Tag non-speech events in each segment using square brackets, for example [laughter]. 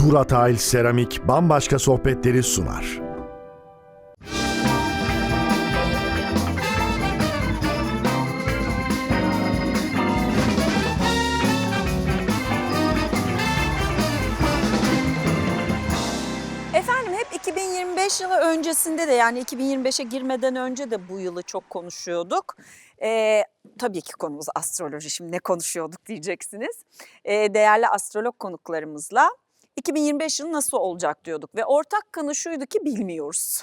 Duratail Seramik bambaşka sohbetleri sunar. Efendim hep 2025 yılı öncesinde de yani 2025'e girmeden önce de bu yılı çok konuşuyorduk. Ee, tabii ki konumuz astroloji şimdi ne konuşuyorduk diyeceksiniz. Ee, değerli astrolog konuklarımızla 2025 yılı nasıl olacak diyorduk ve ortak kanı şuydu ki bilmiyoruz.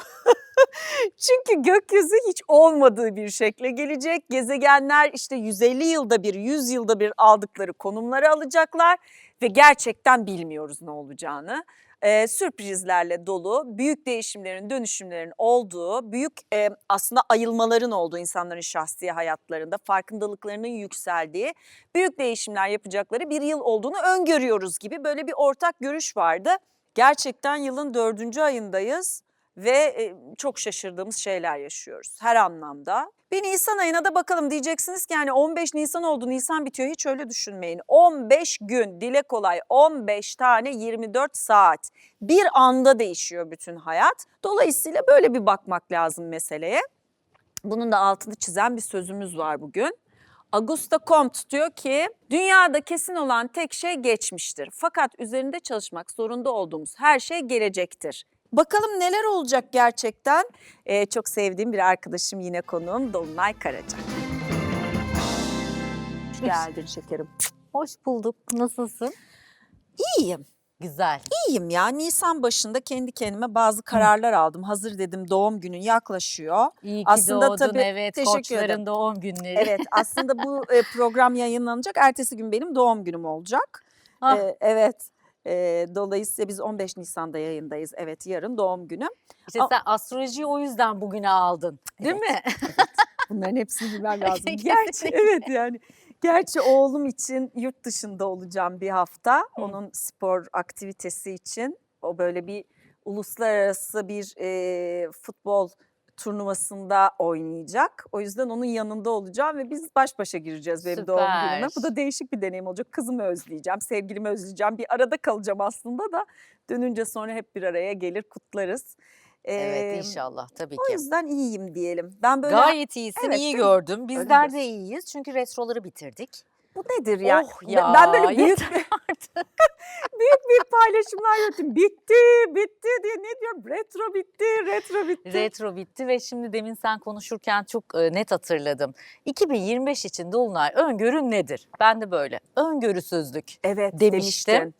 [laughs] Çünkü gökyüzü hiç olmadığı bir şekle gelecek. Gezegenler işte 150 yılda bir, 100 yılda bir aldıkları konumları alacaklar ve gerçekten bilmiyoruz ne olacağını. Ee, sürprizlerle dolu, büyük değişimlerin, dönüşümlerin olduğu, büyük e, aslında ayılmaların olduğu insanların şahsi hayatlarında, farkındalıklarının yükseldiği, büyük değişimler yapacakları bir yıl olduğunu öngörüyoruz gibi böyle bir ortak görüş vardı. Gerçekten yılın dördüncü ayındayız ve e, çok şaşırdığımız şeyler yaşıyoruz her anlamda. Bir Nisan ayına da bakalım diyeceksiniz ki yani 15 Nisan oldu Nisan bitiyor hiç öyle düşünmeyin. 15 gün dile kolay 15 tane 24 saat bir anda değişiyor bütün hayat. Dolayısıyla böyle bir bakmak lazım meseleye. Bunun da altını çizen bir sözümüz var bugün. Augusta Comte diyor ki dünyada kesin olan tek şey geçmiştir. Fakat üzerinde çalışmak zorunda olduğumuz her şey gelecektir. Bakalım neler olacak gerçekten. Ee, çok sevdiğim bir arkadaşım yine konuğum Dolunay Karaca. Hoş geldin şekerim. Hoş bulduk. Nasılsın? İyiyim. Güzel. İyiyim ya. Nisan başında kendi kendime bazı kararlar aldım. Hazır dedim doğum günün yaklaşıyor. İyi ki Aslında doğdun. tabii- evet. teşekkür Koçların ederim. doğum günleri. Evet aslında bu e, program yayınlanacak. Ertesi gün benim doğum günüm olacak. Ah. Ee, evet. Ee, dolayısıyla biz 15 Nisan'da yayındayız. Evet yarın doğum günüm. İşte sen astrolojiyi o yüzden bugüne aldın. Değil mi? [laughs] Bunların hepsini bilmem lazım. Gerçi evet yani. Gerçi oğlum için yurt dışında olacağım bir hafta. Onun spor aktivitesi için. O böyle bir uluslararası bir e, futbol turnuvasında oynayacak. O yüzden onun yanında olacağım ve biz baş başa gireceğiz benim doğum günüme. Bu da değişik bir deneyim olacak. Kızımı özleyeceğim, sevgilimi özleyeceğim. Bir arada kalacağım aslında da dönünce sonra hep bir araya gelir kutlarız. evet inşallah tabii O ki. yüzden iyiyim diyelim. Ben böyle Gayet iyisin, Evet, iyi değil mi? gördüm. Bizler de iyiyiz çünkü retroları bitirdik. Bu nedir ya? Oh ya, Ben böyle büyük [laughs] [laughs] büyük büyük paylaşımlar yaptım. Bitti, bitti diye ne diyorum? Retro bitti, retro bitti. Retro bitti ve şimdi demin sen konuşurken çok e, net hatırladım. 2025 için Dolunay öngörün nedir? Ben de böyle öngörüsüzlük. evet demiştim. demiştin.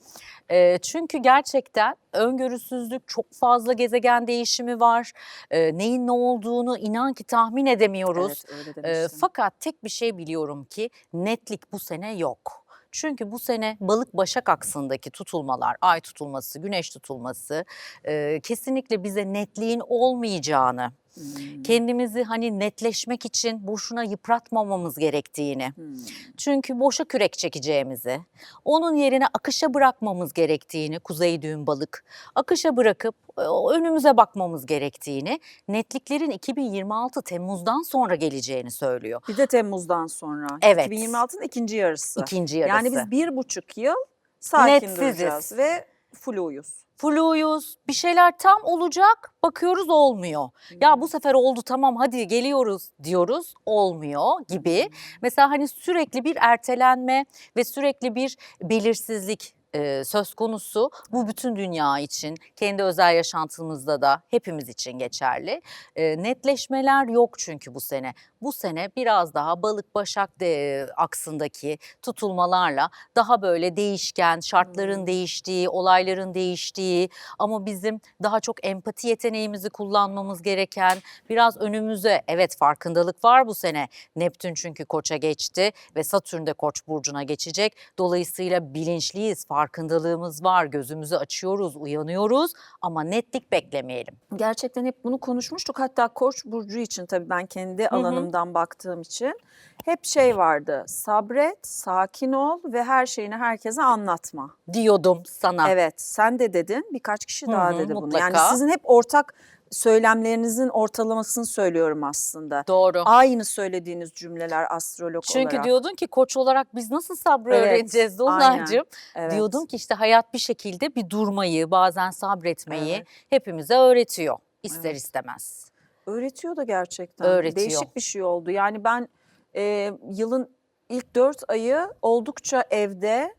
E, çünkü gerçekten öngörüsüzlük çok fazla gezegen değişimi var. E, neyin ne olduğunu inan ki tahmin edemiyoruz. Evet E, fakat tek bir şey biliyorum ki netlik bu sene yok. Çünkü bu sene balık başak aksındaki tutulmalar, ay tutulması, güneş tutulması e, kesinlikle bize netliğin olmayacağını, Hmm, kendimizi hani netleşmek için boşuna yıpratmamamız gerektiğini, hmm. çünkü boşa kürek çekeceğimizi, onun yerine akışa bırakmamız gerektiğini, kuzey düğün balık, akışa bırakıp e, önümüze bakmamız gerektiğini, netliklerin 2026 Temmuz'dan sonra geleceğini söylüyor. Bir de Temmuz'dan sonra. Evet. 2026'nın ikinci yarısı. İkinci yarısı. Yani biz bir buçuk yıl sakin Netsiziz. duracağız ve fluyuz. Fluyuz, bir şeyler tam olacak, bakıyoruz olmuyor. Ya bu sefer oldu tamam hadi geliyoruz diyoruz, olmuyor gibi. Mesela hani sürekli bir ertelenme ve sürekli bir belirsizlik e, söz konusu. Bu bütün dünya için, kendi özel yaşantımızda da hepimiz için geçerli. E, netleşmeler yok çünkü bu sene. Bu sene biraz daha balık başak de, aksındaki tutulmalarla daha böyle değişken, şartların değiştiği, olayların değiştiği ama bizim daha çok empati yeteneğimizi kullanmamız gereken, biraz önümüze evet farkındalık var bu sene. Neptün çünkü Koç'a geçti ve Satürn de Koç burcuna geçecek. Dolayısıyla bilinçliyiz, farkındalığımız var, gözümüzü açıyoruz, uyanıyoruz ama netlik beklemeyelim. Gerçekten hep bunu konuşmuştuk. Hatta Koç burcu için tabii ben kendi hı. alanımdan baktığım için hep şey vardı. Sabret, sakin ol ve her şeyini herkese anlatma. Diyordum sana. Evet, sen de dedin. Birkaç kişi daha hı, dedi bunu. mutlaka. Yani sizin hep ortak söylemlerinizin ortalamasını söylüyorum aslında. Doğru. Aynı söylediğiniz cümleler astrolog Çünkü olarak. diyordun ki koç olarak biz nasıl sabrı Evet, öğreneceğiz. Dolunaycığım? Evet. Diyordum ki işte hayat bir şekilde bir durmayı, bazen sabretmeyi Evet. hepimize öğretiyor ister Evet. istemez. Öğretiyor da gerçekten. Öğretiyor. Değişik bir şey oldu. Yani ben e, yılın ilk dört ayı oldukça evde,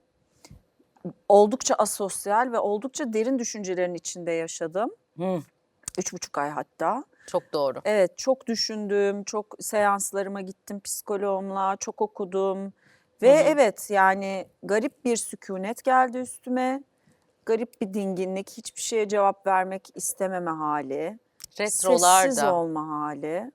oldukça asosyal ve oldukça derin düşüncelerin içinde yaşadım. Hı, Üç buçuk ay hatta. çok doğru. Evet çok düşündüm, çok seanslarıma gittim psikoloğumla, çok okudum. Ve Hı hı. evet yani garip bir sükunet geldi üstüme. Garip bir dinginlik, hiçbir şeye cevap vermek istememe hali. Retrolar Sessiz da. olma hali.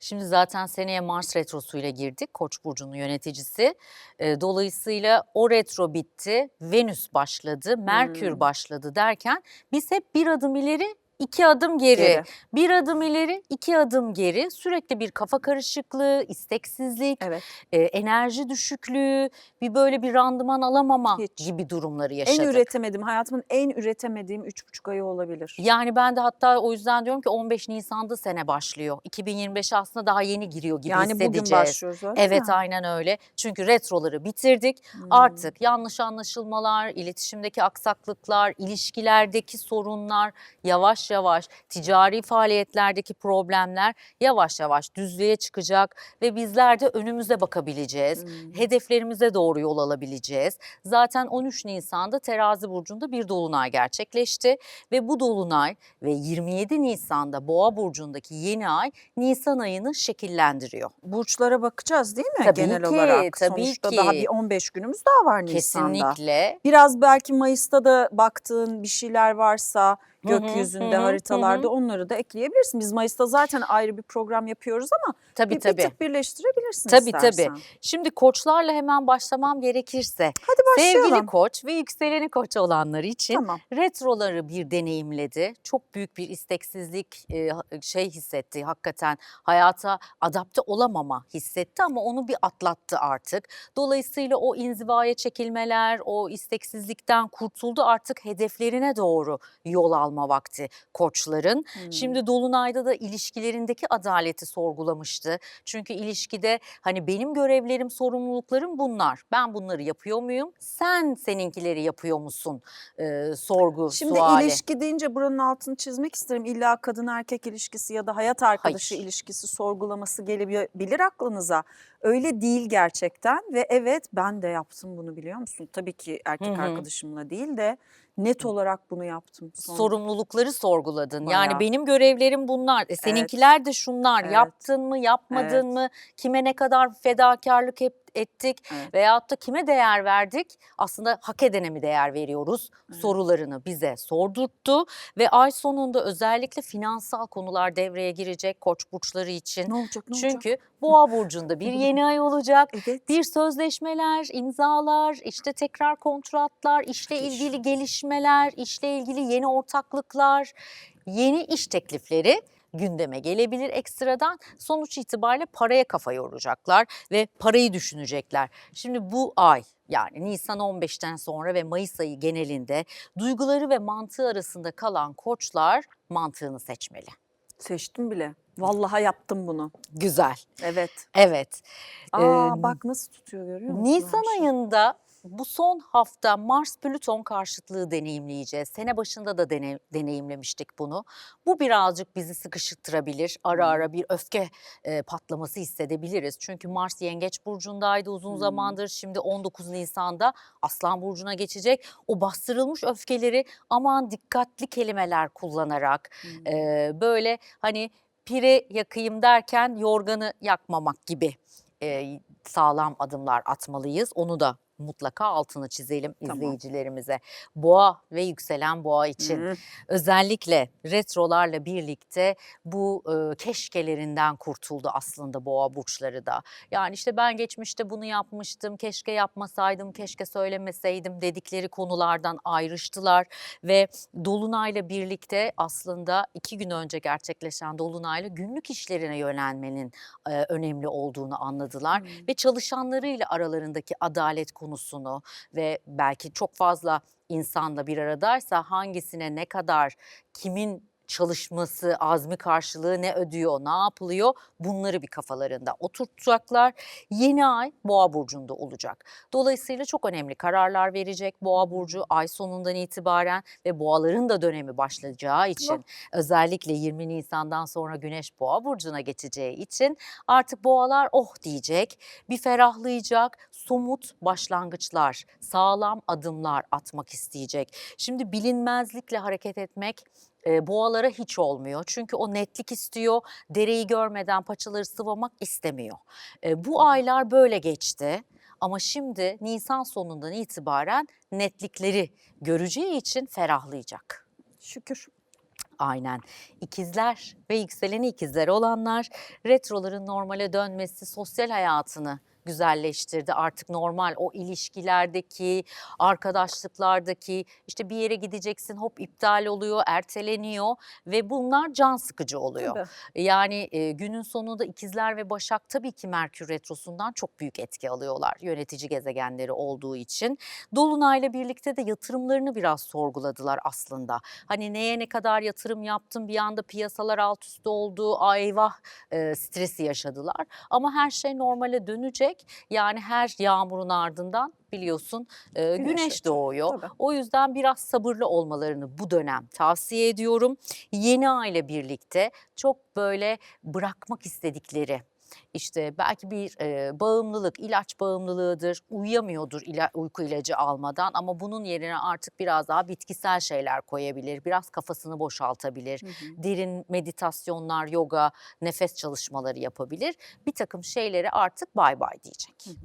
Şimdi zaten seneye Mars retrosuyla girdik. Koç burcunun yöneticisi. Ee, dolayısıyla o retro bitti. Venüs başladı, Merkür Hmm. başladı derken biz hep bir adım ileri, iki adım geri. Geri. Bir adım ileri, iki adım geri. Sürekli bir kafa karışıklığı, isteksizlik, Evet. e, enerji düşüklüğü, bir böyle bir randıman alamama Hiç. gibi durumları En yaşadık. üretemedim, hayatımın en üretemediğim üç buçuk ayı olabilir. Yani ben de hatta o yüzden diyorum ki 15 Nisan'da sene başlıyor. 2025 aslında daha yeni giriyor gibi yani bugün hissedeceğiz. başlıyoruz öyle Evet mi? aynen öyle. Çünkü retroları bitirdik. Hmm. Artık yanlış anlaşılmalar, iletişimdeki aksaklıklar, ilişkilerdeki sorunlar yavaş yavaş, ticari faaliyetlerdeki problemler yavaş yavaş düzlüğe çıkacak ve bizler de önümüze bakabileceğiz. Hmm. Hedeflerimize doğru yol alabileceğiz. Zaten 13 Nisan'da Terazi burcunda bir dolunay gerçekleşti ve bu dolunay ve 27 Nisan'da Boğa burcundaki yeni ay Nisan ayını şekillendiriyor. Burçlara bakacağız değil mi Tabii genel ki, olarak? tabii Sonuçta ki. daha bir 15 günümüz daha var Nisan'da. Kesinlikle. Biraz belki Mayıs'ta da baktığın bir şeyler varsa gökyüzünde, hı hı, haritalarda hı onları da ekleyebilirsin. Biz Mayıs'ta zaten ayrı bir program yapıyoruz ama Tabii bir, bir tabii. tık birleştirebilirsin Tabii, tabii. istersen. Şimdi koçlarla hemen başlamam gerekirse. Hadi başlayalım. Sevgili koç ve yükseleni koç olanlar için Tamam. retroları bir deneyimledi. Çok büyük bir isteksizlik e, şey hissetti hakikaten. Hayata adapte olamama hissetti ama onu bir atlattı artık. Dolayısıyla o inzivaya çekilmeler, o isteksizlikten kurtuldu. Artık hedeflerine doğru yol alma vakti koçların. Hmm. Şimdi Dolunay'da da ilişkilerindeki adaleti sorgulamıştı. Çünkü ilişkide hani benim görevlerim, sorumluluklarım bunlar. Ben bunları yapıyor muyum? Sen seninkileri yapıyor musun? Ee, sorgu, Şimdi suali. ilişki deyince buranın altını çizmek isterim. İlla kadın erkek ilişkisi ya da hayat arkadaşı Hayır. ilişkisi sorgulaması gelebilir aklınıza. Öyle değil gerçekten ve evet ben de yaptım bunu biliyor musun? Tabii ki erkek Hı hı. arkadaşımla değil de net olarak bunu yaptım. Son- sorumlulukları sorguladın. Bayağı. Yani benim görevlerim bunlar. E, seninkiler de şunlar. Evet. Yaptın mı, yapmadın Evet. mı? Kime ne kadar fedakarlık hep ettik Evet. veyahut da kime değer verdik? Aslında hak edene mi değer veriyoruz? Sorularını bize sordurttu ve ay sonunda özellikle finansal konular devreye girecek koç burçları için. Ne olacak ne olacak? Çünkü Boğa burcunda bir yeni ay olacak. [laughs] Evet. Bir sözleşmeler, imzalar, işte tekrar kontratlar, işle ilgili gelişmeler, işle ilgili yeni ortaklıklar, yeni iş teklifleri gündeme gelebilir ekstradan. Sonuç itibariyle paraya kafa yoracaklar ve parayı düşünecekler. Şimdi bu ay yani Nisan 15'ten sonra ve Mayıs ayı genelinde duyguları ve mantığı arasında kalan koçlar mantığını seçmeli. Seçtim bile. Vallahi yaptım bunu. Güzel. Evet. Evet. Aa Ee, bak nasıl tutuyor görüyor musun? Nisan ayında bu son hafta Mars Plüton karşıtlığı deneyimleyeceğiz. Sene başında da dene- deneyimlemiştik bunu. Bu birazcık bizi sıkıştırabilir. Ara ara bir öfke e, patlaması hissedebiliriz. Çünkü Mars Yengeç burcundaydı uzun Hmm. zamandır. Şimdi 19 Nisan'da Aslan burcuna geçecek. O bastırılmış öfkeleri aman dikkatli kelimeler kullanarak Hmm. e, böyle hani pire yakayım derken yorganı yakmamak gibi e, sağlam adımlar atmalıyız. Onu da mutlaka altını çizelim Tamam. izleyicilerimize. Boğa ve yükselen boğa için Hı. özellikle retrolarla birlikte bu e, keşkelerinden kurtuldu aslında boğa burçları da. Yani işte ben geçmişte bunu yapmıştım, keşke yapmasaydım, keşke söylemeseydim dedikleri konulardan ayrıştılar ve dolunayla birlikte aslında iki gün önce gerçekleşen dolunayla günlük işlerine yönelmenin e, önemli olduğunu anladılar Hmm. ve çalışanlarıyla aralarındaki adalet konusunu ve belki çok fazla insanla bir aradaysa hangisine ne kadar kimin çalışması, azmi karşılığı ne ödüyor, ne yapılıyor bunları bir kafalarında oturtacaklar. Yeni ay Boğa burcunda olacak. Dolayısıyla çok önemli kararlar verecek Boğa burcu ay sonundan itibaren ve boğaların da dönemi başlayacağı için özellikle 20 Nisan'dan sonra Güneş Boğa burcuna geçeceği için artık boğalar oh diyecek, bir ferahlayacak, somut başlangıçlar, sağlam adımlar atmak isteyecek. Şimdi bilinmezlikle hareket etmek e, boğalara hiç olmuyor. Çünkü o netlik istiyor, dereyi görmeden paçaları sıvamak istemiyor. E, bu aylar böyle geçti. Ama şimdi Nisan sonundan itibaren netlikleri göreceği için ferahlayacak. Şükür. Aynen. İkizler ve yükseleni ikizler olanlar retroların normale dönmesi sosyal hayatını güzelleştirdi. Artık normal o ilişkilerdeki, arkadaşlıklardaki işte bir yere gideceksin hop iptal oluyor, erteleniyor ve bunlar can sıkıcı oluyor. Tabii. Yani e, günün sonunda ikizler ve başak tabii ki Merkür Retrosu'ndan çok büyük etki alıyorlar yönetici gezegenleri olduğu için. Dolunay'la birlikte de yatırımlarını biraz sorguladılar aslında. Hani neye ne kadar yatırım yaptım bir anda piyasalar alt üst oldu, ay eyvah e, stresi yaşadılar. Ama her şey normale dönecek. Yani her yağmurun ardından biliyorsun e, Güneş doğuyor. Tabii. O yüzden biraz sabırlı olmalarını bu dönem tavsiye ediyorum. Yeni aile birlikte çok böyle bırakmak istedikleri işte belki bir e, bağımlılık, ilaç bağımlılığıdır, uyuyamıyordur ila, uyku ilacı almadan ama bunun yerine artık biraz daha bitkisel şeyler koyabilir, biraz kafasını boşaltabilir, derin meditasyonlar, yoga, nefes çalışmaları yapabilir. Bir takım şeyleri artık bay bay diyecek.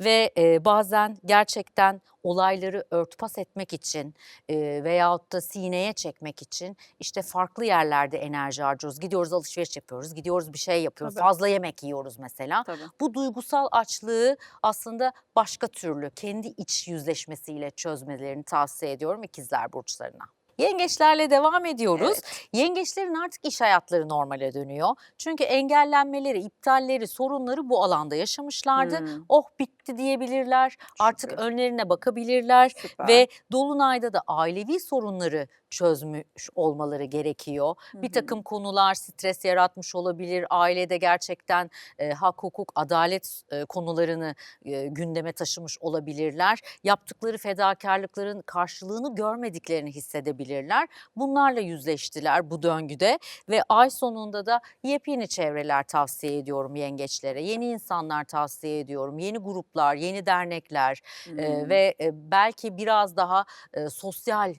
Ve e, bazen gerçekten olayları örtbas etmek için e, veyahut da sineye çekmek için işte farklı yerlerde enerji harcıyoruz. Gidiyoruz alışveriş yapıyoruz, gidiyoruz bir şey yapıyoruz, Tabii. fazla yemek yiyoruz mesela. Tabii. Bu duygusal açlığı aslında başka türlü kendi iç yüzleşmesiyle çözmelerini tavsiye ediyorum ikizler burçlarına. Yengeçlerle devam ediyoruz. Yengeçlerin artık iş hayatları normale dönüyor. Çünkü engellenmeleri, iptalleri, sorunları bu alanda yaşamışlardı. Hmm. Oh bitti diyebilirler. Artık Şükür. önlerine bakabilirler Süper. ve dolunayda da ailevi sorunları çözmüş olmaları gerekiyor. Bir takım konular stres yaratmış olabilir. Ailede gerçekten e, hak, hukuk, adalet e, konularını e, gündeme taşımış olabilirler. Yaptıkları fedakarlıkların karşılığını görmediklerini hissedebilirler. Bunlarla yüzleştiler bu döngüde ve ay sonunda da yepyeni çevreler tavsiye ediyorum yengeçlere. Yeni insanlar tavsiye ediyorum. Yeni gruplar, yeni dernekler e, Hmm. ve e, belki biraz daha e, sosyal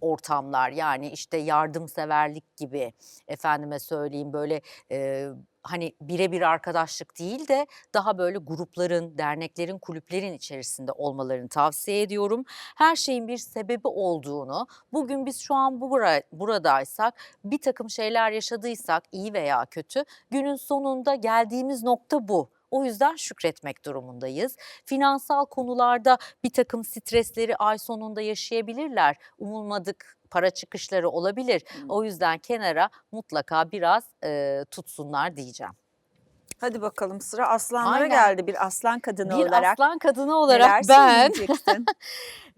ortamlar yani işte yardımseverlik gibi efendime söyleyeyim böyle e, hani birebir arkadaşlık değil de daha böyle grupların, derneklerin, kulüplerin içerisinde olmalarını tavsiye ediyorum. Her şeyin bir sebebi olduğunu, bugün biz şu an bura, buradaysak, bir takım şeyler yaşadıysak iyi veya kötü, günün sonunda geldiğimiz nokta bu. O yüzden şükretmek durumundayız. Finansal konularda bir takım stresleri ay sonunda yaşayabilirler. Umulmadık para çıkışları olabilir. Hmm. O yüzden kenara mutlaka biraz e, tutsunlar diyeceğim. Hadi bakalım sıra aslanlara Aynen. geldi bir aslan kadını Bir olarak. aslan kadını olarak ben? [laughs]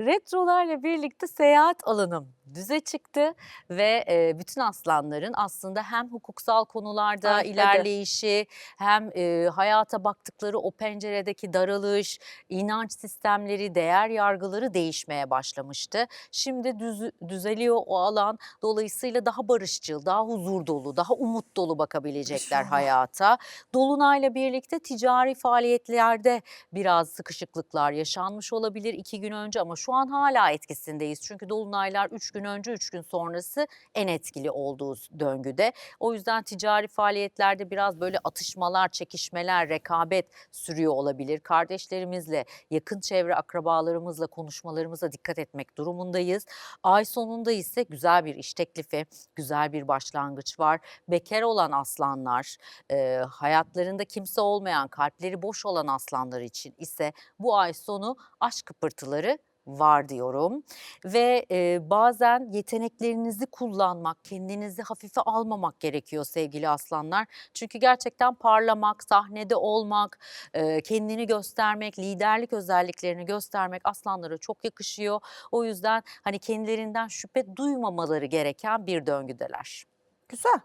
retrolarla birlikte seyahat alanım düze çıktı ve e, bütün aslanların aslında hem hukuksal konularda hadi. ilerleyişi hem e, hayata baktıkları o penceredeki daralış, inanç sistemleri, değer yargıları değişmeye başlamıştı. Şimdi düz, düzeliyor o alan. Dolayısıyla daha barışçıl, daha huzur dolu, daha umut dolu bakabilecekler İnşallah. hayata. Dolunayla birlikte ticari faaliyetlerde biraz sıkışıklıklar yaşanmış olabilir iki gün önce ama şu an hala etkisindeyiz. Çünkü dolunaylar üç gün önce, üç gün sonrası en etkili olduğu döngüde. O yüzden ticari faaliyetlerde biraz böyle atışmalar, çekişmeler, rekabet sürüyor olabilir. Kardeşlerimizle, yakın çevre akrabalarımızla konuşmalarımıza dikkat etmek durumundayız. Ay sonunda ise güzel bir iş teklifi, güzel bir başlangıç var. Bekar olan aslanlar, e, hayatlarında kimse olmayan, kalpleri boş olan aslanlar için ise bu ay sonu aşk kıpırtıları var diyorum ve e, bazen yeteneklerinizi kullanmak, kendinizi hafife almamak gerekiyor sevgili aslanlar. Çünkü gerçekten parlamak, sahnede olmak, e, kendini göstermek, liderlik özelliklerini göstermek aslanlara çok yakışıyor. O yüzden hani kendilerinden şüphe duymamaları gereken bir döngüdeler. Güzel.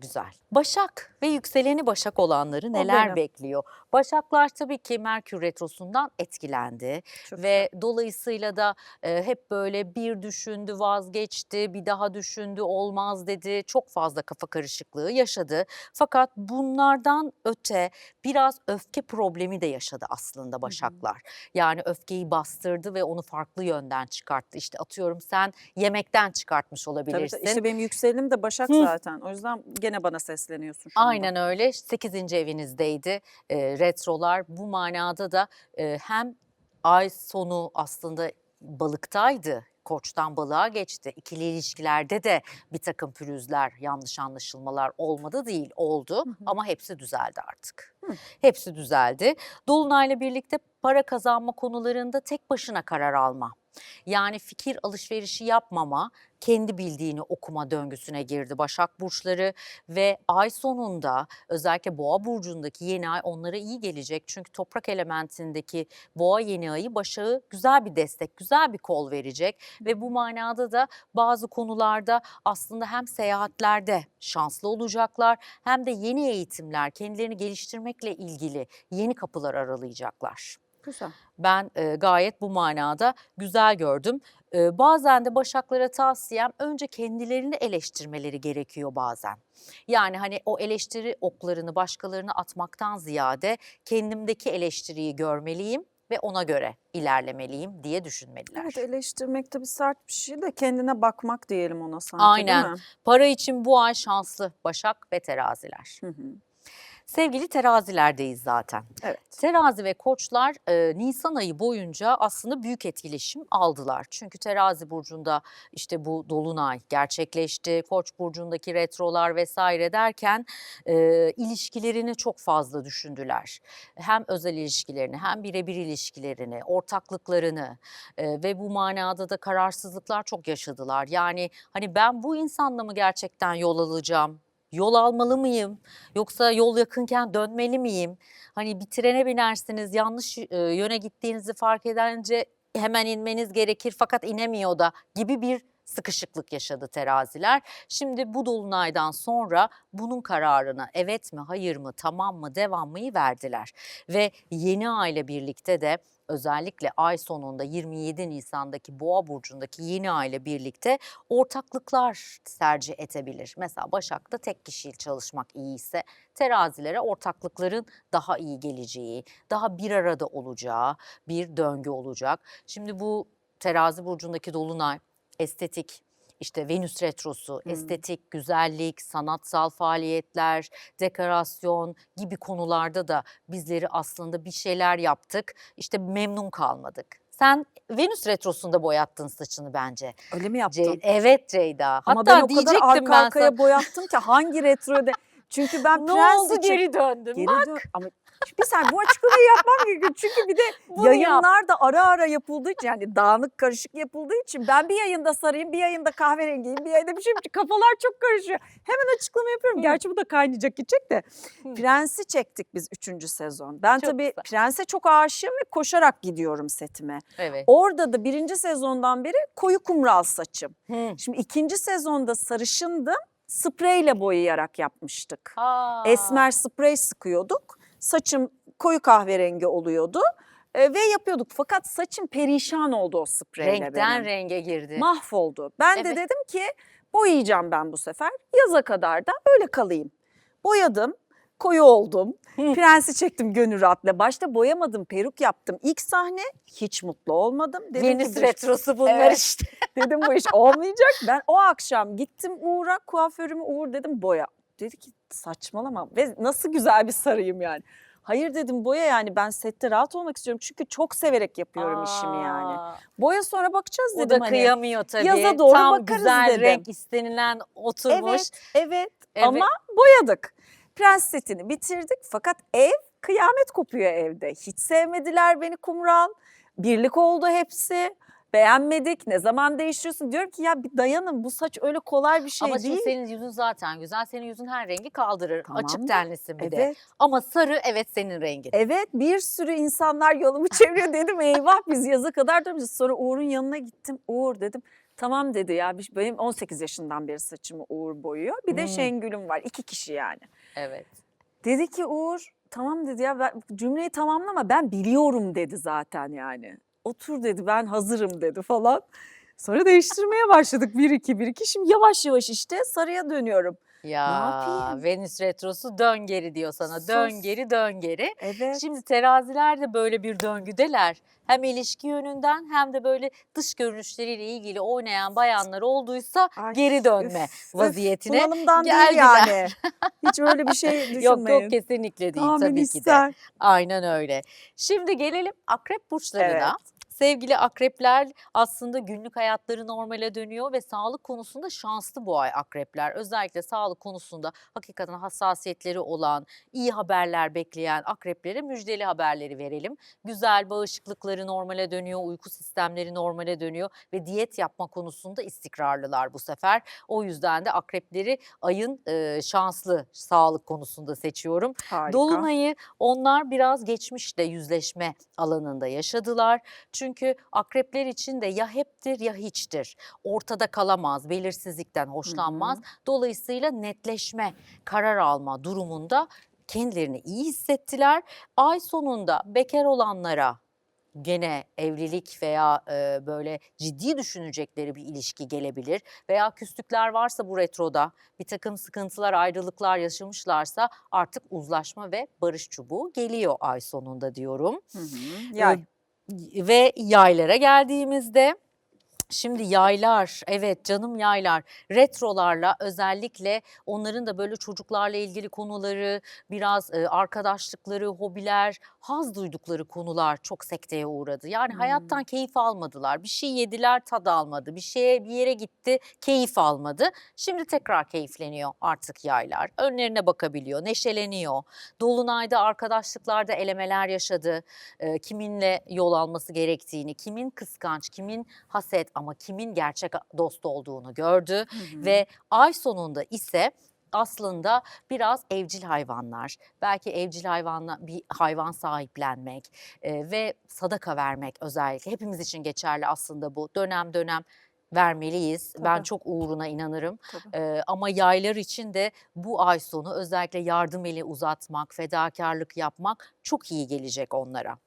Güzel. Başak ve yükseleni Başak olanları neler bekliyor? Başaklar tabii ki Merkür Retrosu'ndan etkilendi Çok ve dolayısıyla da e, hep böyle bir düşündü, vazgeçti, bir daha düşündü, olmaz dedi. Çok fazla kafa karışıklığı yaşadı. Fakat bunlardan öte biraz öfke problemi de yaşadı aslında Başaklar. Yani öfkeyi bastırdı ve onu farklı yönden çıkarttı. İşte atıyorum sen yemekten çıkartmış olabilirsin. tabii. İşte benim yükselenim de Başak Hı. zaten. O yüzden gene bana sesleniyorsun şu anda. Aynen öyle. 8. evinizdeydi e, retrolar. Bu manada da e, hem ay sonu aslında balıktaydı. Koçtan balığa geçti. İkili ilişkilerde de bir takım pürüzler, yanlış anlaşılmalar olmadı değil, oldu. Ama hepsi düzeldi artık. Hı. Hepsi düzeldi. Dolunay'la birlikte para kazanma konularında tek başına karar alma. Yani fikir alışverişi yapmama, kendi bildiğini okuma döngüsüne girdi Başak Burçları ve ay sonunda özellikle Boğa burcundaki yeni ay onlara iyi gelecek. Çünkü toprak elementindeki Boğa yeni ayı Başak'ı güzel bir destek, güzel bir kol verecek ve bu manada da bazı konularda aslında hem seyahatlerde şanslı olacaklar hem de yeni eğitimler, kendilerini geliştirmekle ilgili yeni kapılar aralayacaklar. Güzel. Ben e, gayet bu manada güzel gördüm. E, bazen de başaklara tavsiyem önce kendilerini eleştirmeleri gerekiyor bazen. Yani hani o eleştiri oklarını başkalarına atmaktan ziyade kendimdeki eleştiriyi görmeliyim ve ona göre ilerlemeliyim diye düşünmeliler. Evet eleştirmek tabii sert bir şey de kendine bakmak diyelim ona sanki Aynen. değil mi? Para için bu ay şanslı Başak ve teraziler. Hı hı. Sevgili terazilerdeyiz zaten. Evet. Terazi ve koçlar e, Nisan ayı boyunca aslında büyük etkileşim aldılar. Çünkü terazi burcunda işte bu dolunay gerçekleşti. Koç burcundaki retrolar vesaire derken e, ilişkilerini çok fazla düşündüler. Hem özel ilişkilerini hem birebir ilişkilerini, ortaklıklarını e, ve bu manada da kararsızlıklar çok yaşadılar. Yani hani ben bu insanla mı gerçekten yol alacağım? Yol almalı mıyım? Yoksa yol yakınken dönmeli miyim? Hani bir trene binersiniz yanlış e, yöne gittiğinizi fark edince hemen inmeniz gerekir fakat inemiyor da gibi bir sıkışıklık yaşadı teraziler. Şimdi bu dolunaydan sonra bunun kararını evet mi, hayır mı, tamam mı, devam mıyı verdiler. Ve yeni ay ile birlikte de özellikle ay sonunda 27 Nisan'daki Boğa burcundaki yeni ay ile birlikte ortaklıklar tercih edebilir. Mesela Başak'ta tek kişi çalışmak iyiyse terazilere ortaklıkların daha iyi geleceği, daha bir arada olacağı bir döngü olacak. Şimdi bu terazi burcundaki dolunay estetik, işte Venüs retrosu, Hmm. estetik, güzellik, sanatsal faaliyetler, dekorasyon gibi konularda da bizleri aslında bir şeyler yaptık. İşte memnun kalmadık. Sen Venüs retrosunda boyattın saçını bence. Öyle mi yaptın? Ce- evet Ceyda. Ama Hatta ben o kadar arka arkaya sana. boyattım ki hangi retroda. [laughs] Çünkü ben Ne prens oldu için... geri döndün Geri bak. dön- Ama bir saniye bu açıklamayı yapmam gerekiyor. Çünkü bir de [laughs] Bunu yap. yayınlar da ara ara yapıldığı için yani dağınık karışık yapıldığı için ben bir yayında sarayım bir yayında kahverengiyim bir yayında bir şeyim kafalar çok karışıyor. Hemen açıklama yapıyorum. Hı. Gerçi bu da kaynayacak gidecek de. Hı. Prens'i çektik biz üçüncü sezon. Ben Çok tabii güzel. Prens'e çok aşığım ve koşarak gidiyorum setime. Evet. Orada da birinci sezondan beri koyu kumral saçım. Hı. Şimdi ikinci sezonda sarışındım. Spreyle boyayarak yapmıştık. Aa. Esmer sprey sıkıyorduk. Saçım koyu kahverengi oluyordu. E, ve yapıyorduk. Fakat saçım perişan oldu o spreyle Renkten benim. renge girdi. Mahvoldu. Ben de Evet. dedim ki boyayacağım ben bu sefer. Yaza kadar da öyle kalayım. Boyadım. Koyu oldum. [laughs] Prensi çektim gönül rahatla. Başta boyamadım, peruk yaptım. İlk sahne hiç mutlu olmadım. Dedim ki Venüs bu retrosu bunlar Evet. işte. [laughs] Dedim bu iş olmayacak. Ben o akşam gittim Uğur'a kuaförümü Uğur dedim boya. Dedi ki saçmalama ve nasıl güzel bir sarıyım yani. Hayır dedim boya yani ben sette rahat olmak istiyorum çünkü çok severek yapıyorum işimi yani. Aa. Boya sonra bakacağız O dedim da hani. kıyamıyor tabii. yaza doğru Tam bakarız güzel dedim. renk istenilen oturmuş. Evet, evet Evet. ama boyadık. Prens setini bitirdik fakat ev kıyamet kopuyor evde. Hiç sevmediler beni kumral. Birlik oldu hepsi. Beğenmedik. Ne zaman değiştiriyorsun? Diyorum ki ya bir dayanın bu saç öyle kolay bir şey Ama şimdi değil. senin yüzün zaten güzel. Senin yüzün her rengi kaldırır. Tamam Açık da, tenlisin bir de. Evet. Ama sarı evet senin rengin. Evet bir sürü insanlar yolumu çeviriyor [laughs] dedim eyvah biz yaza kadar döneceğiz. Sonra Uğur'un yanına gittim. Uğur dedim tamam dedi ya benim 18 yaşından beri saçımı Uğur boyuyor. Bir de Hmm. Şengül'üm var iki kişi yani. Evet. Dedi ki Uğur tamam dedi ya ben, cümleyi tamamlama ben biliyorum dedi zaten yani. Otur dedi ben hazırım dedi falan. Sonra değiştirmeye başladık bir iki bir iki. Şimdi yavaş yavaş işte sarıya dönüyorum. Ya yapayım? Venüs retrosu dön geri diyor sana. Dön Sus. geri dön geri. Evet. Şimdi teraziler de böyle bir döngüdeler. Hem ilişki yönünden hem de böyle dış görünüşleriyle ilgili oynayan bayanlar olduysa Ay, geri dönme üf, üf, vaziyetine Bunalımdan geldiler. değil yani. [laughs] Hiç öyle bir şey düşünmeyin. Yok yok kesinlikle değil Tahmin tabii ki de. ister. Aynen öyle. Şimdi gelelim akrep burçlarına. Evet. Sevgili akrepler aslında günlük hayatları normale dönüyor ve sağlık konusunda şanslı bu ay akrepler. Özellikle sağlık konusunda hakikaten hassasiyetleri olan, iyi haberler bekleyen akreplere müjdeli haberleri verelim. Güzel bağışıklıkları normale dönüyor, uyku sistemleri normale dönüyor ve diyet yapma konusunda istikrarlılar bu sefer. O yüzden de akrepleri ayın e, şanslı sağlık konusunda seçiyorum. Harika. Dolunay'ı onlar biraz geçmişle yüzleşme alanında yaşadılar. Çünkü akrepler için de ya heptir ya hiçtir. Ortada kalamaz, belirsizlikten hoşlanmaz. Dolayısıyla netleşme, karar alma durumunda kendilerini iyi hissettiler. Ay sonunda bekar olanlara gene evlilik veya e, böyle ciddi düşünecekleri bir ilişki gelebilir veya küslükler varsa bu retroda bir takım sıkıntılar, ayrılıklar yaşamışlarsa artık uzlaşma ve barış çubuğu geliyor ay sonunda diyorum. Hı hı. Yay. Ee, Ve yaylara geldiğimizde Şimdi yaylar, evet canım yaylar, retrolarla özellikle onların da böyle çocuklarla ilgili konuları, biraz e, arkadaşlıkları, hobiler, haz duydukları konular çok sekteye uğradı. Yani Hmm. hayattan keyif almadılar, bir şey yediler tad almadı, bir şeye bir yere gitti keyif almadı. Şimdi tekrar keyifleniyor artık yaylar, önlerine bakabiliyor, neşeleniyor. Dolunayda arkadaşlıklarda elemeler yaşadı, e, kiminle yol alması gerektiğini, kimin kıskanç, kimin haset ama kimin gerçek dost olduğunu gördü Hı hı. ve ay sonunda ise aslında biraz evcil hayvanlar, belki evcil hayvanla bir hayvan sahiplenmek e, ve sadaka vermek özellikle hepimiz için geçerli aslında bu dönem dönem vermeliyiz. Ben Tabii. çok uğruna inanırım. Ee, ama yaylar için de bu ay sonu özellikle yardım eli uzatmak, fedakarlık yapmak çok iyi gelecek onlara.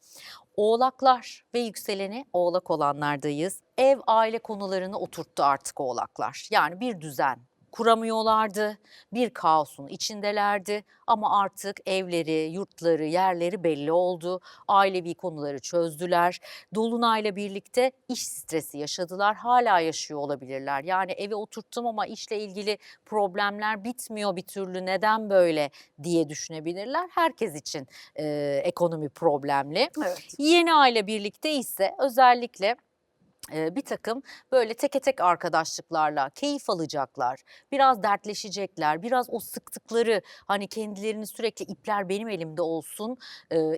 Oğlaklar ve yükseleni oğlak olanlardayız. Ev aile konularını oturttu artık oğlaklar. Yani bir düzen kuramıyorlardı. Bir kaosun içindelerdi ama artık evleri, yurtları, yerleri belli oldu. Ailevi konuları çözdüler. Dolunayla birlikte iş stresi yaşadılar. Hala yaşıyor olabilirler. Yani eve oturttum ama işle ilgili problemler bitmiyor bir türlü. Neden böyle diye düşünebilirler. Herkes için e, ekonomi problemli. Evet. Yeni aile birlikte ise özellikle bir takım böyle teke tek arkadaşlıklarla keyif alacaklar. Biraz dertleşecekler. Biraz o sıktıkları hani kendilerini sürekli ipler benim elimde olsun,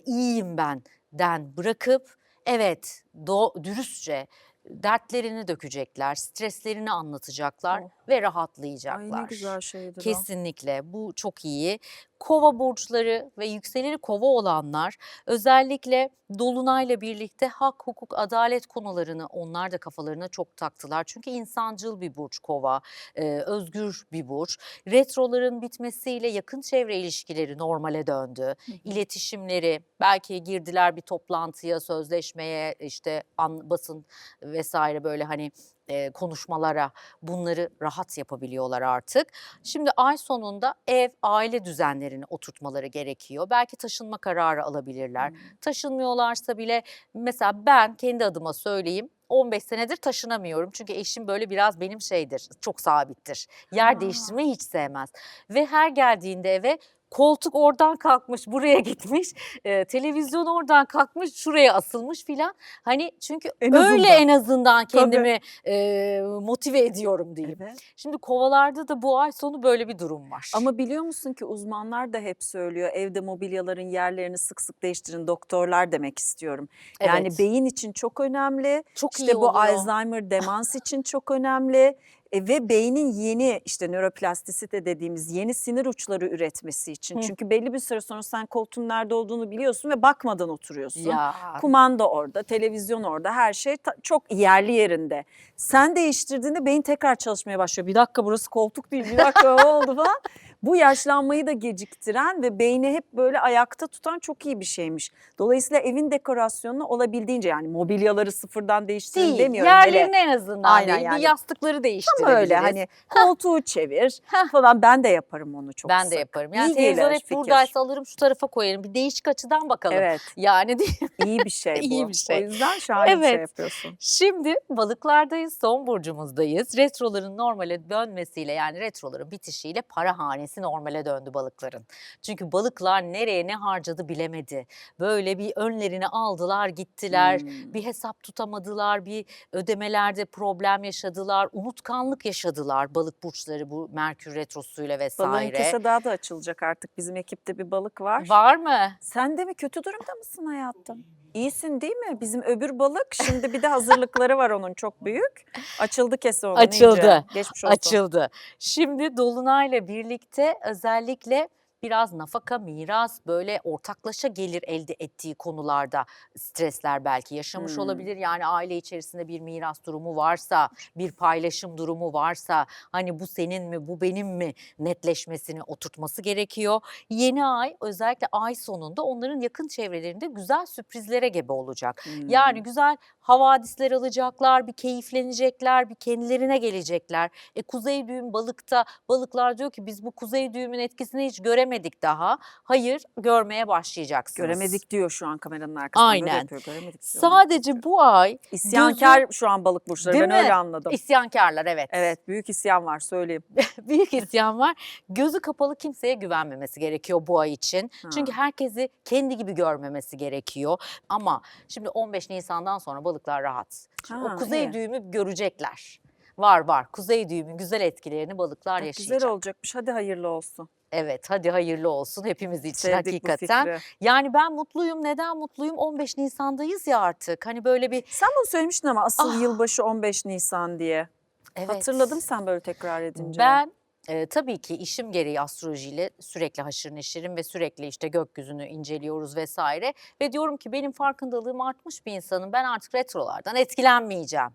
iyiyim ben den bırakıp evet do, dürüstçe dertlerini dökecekler, streslerini anlatacaklar Oh. ve Ay rahatlayacaklar. ne güzel şeydir. Kesinlikle bu çok iyi. Kova burçları ve yükseleni kova olanlar özellikle dolunayla birlikte hak, hukuk, adalet konularını onlar da kafalarına çok taktılar. Çünkü insancıl bir burç kova, e, özgür bir burç. Retroların bitmesiyle yakın çevre ilişkileri normale döndü. İletişimleri belki girdiler bir toplantıya, sözleşmeye, işte an, basın vesaire böyle hani e, konuşmalara bunları rahat yapabiliyorlar artık. Şimdi ay sonunda ev, aile düzenlerini oturtmaları gerekiyor. Belki taşınma kararı alabilirler. Hmm. Taşınmıyorlarsa bile mesela ben kendi adıma söyleyeyim 15 senedir taşınamıyorum. Çünkü eşim böyle biraz benim şeydir, çok sabittir. Yer Ha. değiştirmeyi hiç sevmez. Ve her geldiğinde eve koltuk oradan kalkmış buraya gitmiş, e, televizyon oradan kalkmış şuraya asılmış filan. Hani çünkü En öyle azından. en azından kendimi e, motive ediyorum diyeyim. Evet. Şimdi kovalarda da bu ay sonu böyle bir durum var. Ama biliyor musun ki uzmanlar da hep söylüyor evde mobilyaların yerlerini sık sık değiştirin doktorlar demek istiyorum. Yani Evet. beyin için çok önemli. çok İşte iyi bu oluyor. Alzheimer demans için çok önemli. E, ve beynin yeni işte nöroplastisite dediğimiz yeni sinir uçları üretmesi için. Hı. Çünkü belli bir süre sonra sen koltuğun nerede olduğunu biliyorsun ve bakmadan oturuyorsun. Ya. Kumanda orada, televizyon orada, her şey çok yerli yerinde. Sen değiştirdiğinde beyin tekrar çalışmaya başlıyor. Bir dakika burası koltuk değil, bir dakika o oldu falan. [laughs] Bu yaşlanmayı da geciktiren ve beyni hep böyle ayakta tutan çok iyi bir şeymiş. Dolayısıyla evin dekorasyonunu olabildiğince yani mobilyaları sıfırdan değiştirin Değil. demiyorum. hele. Yerlerini en azından Aynen değil. yani. Bir yastıkları Ama değiştirebiliriz. öyle hani [laughs] koltuğu çevir falan ben de yaparım onu çok ben sık. de yaparım. Yani İyi televizyon hep buradaysa alırım şu tarafa koyarım. Bir değişik açıdan bakalım. Evet Yani değil. iyi bir şey [laughs] bu. İyi bir şey. O yüzden şahane bir şey Evet. yapıyorsun. Şimdi balıklardayız, son burcumuzdayız. Retroların normale dönmesiyle yani retroların bitişiyle para hanesi normale döndü balıkların. Çünkü balıklar nereye ne harcadı bilemedi. Böyle bir önlerini aldılar gittiler. Hmm. Bir hesap tutamadılar, bir ödemelerde problem yaşadılar, unutkanlık yaşadılar balık burçları bu Merkür retrosuyla Balığın vesaire. kese daha da açılacak artık. Bizim ekipte bir balık var. Var mı? Sen de mi kötü durumda mısın hayatım? İyisin değil mi? Bizim öbür balık şimdi bir de hazırlıkları var onun çok büyük. Açıldı kese onun Açıldı. iyice. Geçmiş olsun. açıldı. Şimdi Dolunay'la birlikte özellikle biraz nafaka, miras böyle ortaklaşa gelir elde ettiği konularda stresler belki yaşamış Hmm. olabilir. Yani aile içerisinde bir miras durumu varsa, bir paylaşım durumu varsa hani bu senin mi, bu benim mi netleşmesini oturtması gerekiyor. Yeni ay özellikle ay sonunda onların yakın çevrelerinde güzel sürprizlere gebe olacak. Hmm. Yani güzel havadisler alacaklar, bir keyiflenecekler, bir kendilerine gelecekler. E kuzey düğüm balıkta balıklar diyor ki biz bu kuzey düğümün etkisini hiç göremedik daha. Hayır görmeye başlayacaksınız. Göremedik diyor şu an kameranın arkasında. Aynen. yapıyor, göremedik diyor. Sadece bu ay İsyankar şu an balık burçları Değil ben mi? öyle anladım. isyankarlar evet. Evet büyük isyan var söyleyeyim. [laughs] Büyük isyan var. Gözü kapalı kimseye güvenmemesi gerekiyor bu ay için. Çünkü Ha. herkesi kendi gibi görmemesi gerekiyor. Ama şimdi 15 Nisan'dan sonra balıklar rahat. Şimdi Ha, o kuzey iyi. düğümü görecekler. Var var. Kuzey düğümün güzel etkilerini balıklar Bak, yaşayacak. Güzel olacakmış hadi hayırlı olsun. Evet hadi hayırlı olsun hepimiz için Sevdik hakikaten. Yani ben mutluyum. Neden mutluyum? 15 Nisan'dayız ya artık. Hani böyle bir Sen bunu söylemiştin ama asıl Ah. yılbaşı 15 Nisan diye. evet. Hatırladım sen böyle tekrar edince. Ben e, tabii ki işim gereği astrolojiyle sürekli haşır neşirim ve sürekli işte gökyüzünü inceliyoruz vesaire. Ve diyorum ki benim farkındalığım artmış bir insanım. Ben artık retrolardan etkilenmeyeceğim.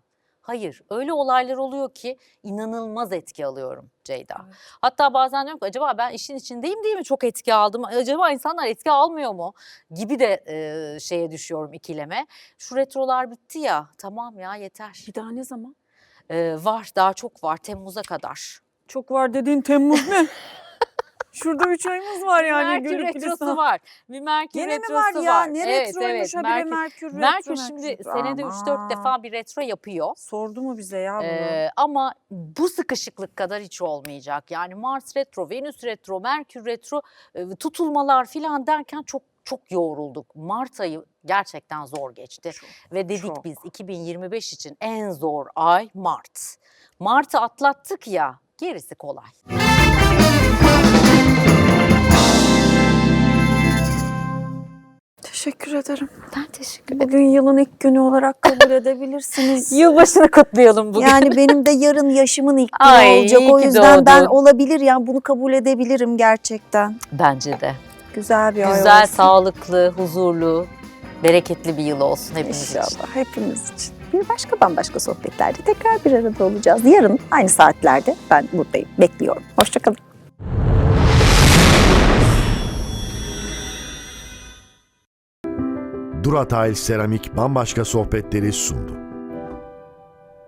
Hayır öyle olaylar oluyor ki inanılmaz etki alıyorum Ceyda. Evet. Hatta bazen diyorum ki acaba ben işin içindeyim değil mi çok etki aldım? Acaba insanlar etki almıyor mu? Gibi de e, şeye düşüyorum ikileme. Şu retrolar bitti ya tamam ya yeter. Bir daha ne zaman? E, var daha çok var Temmuz'a kadar. Çok var dediğin Temmuz ne? [laughs] Şurada 3 ayımız var yani. Merkür de retrosu sana- var. Bir Merkür mi retrosu var ya? Ne Evet, retroymuş evet. habire Merkür, Merkür retro. Merkür şimdi Merkür. senede 3-4 Aman. defa bir retro yapıyor. Sordu mu bize ya bunu? Ee, ama bu sıkışıklık kadar hiç olmayacak. Yani Mars retro, Venüs retro, Merkür retro e, tutulmalar filan derken çok çok yoğrulduk. Mart ayı gerçekten zor geçti. Çok, Ve dedik çok. biz 2025 için en zor ay Mart. Mart'ı atlattık ya gerisi kolay. Teşekkür ederim. Ben teşekkür Bugün yılın ilk günü olarak kabul [laughs] edebilirsiniz. Yılbaşını kutlayalım bugün. Yani [laughs] benim de yarın yaşımın ilk günü Ay, olacak. O yüzden ben olabilir yani bunu kabul edebilirim gerçekten. Bence de. Güzel bir ay Güzel, olsun. sağlıklı, huzurlu, bereketli bir yıl olsun hepimiz için. İnşallah hepimiz için. Bir başka bambaşka sohbetlerde tekrar bir arada olacağız. Yarın aynı saatlerde ben buradayım. Bekliyorum. Hoşçakalın. Duratail Seramik bambaşka sohbetleri sundu.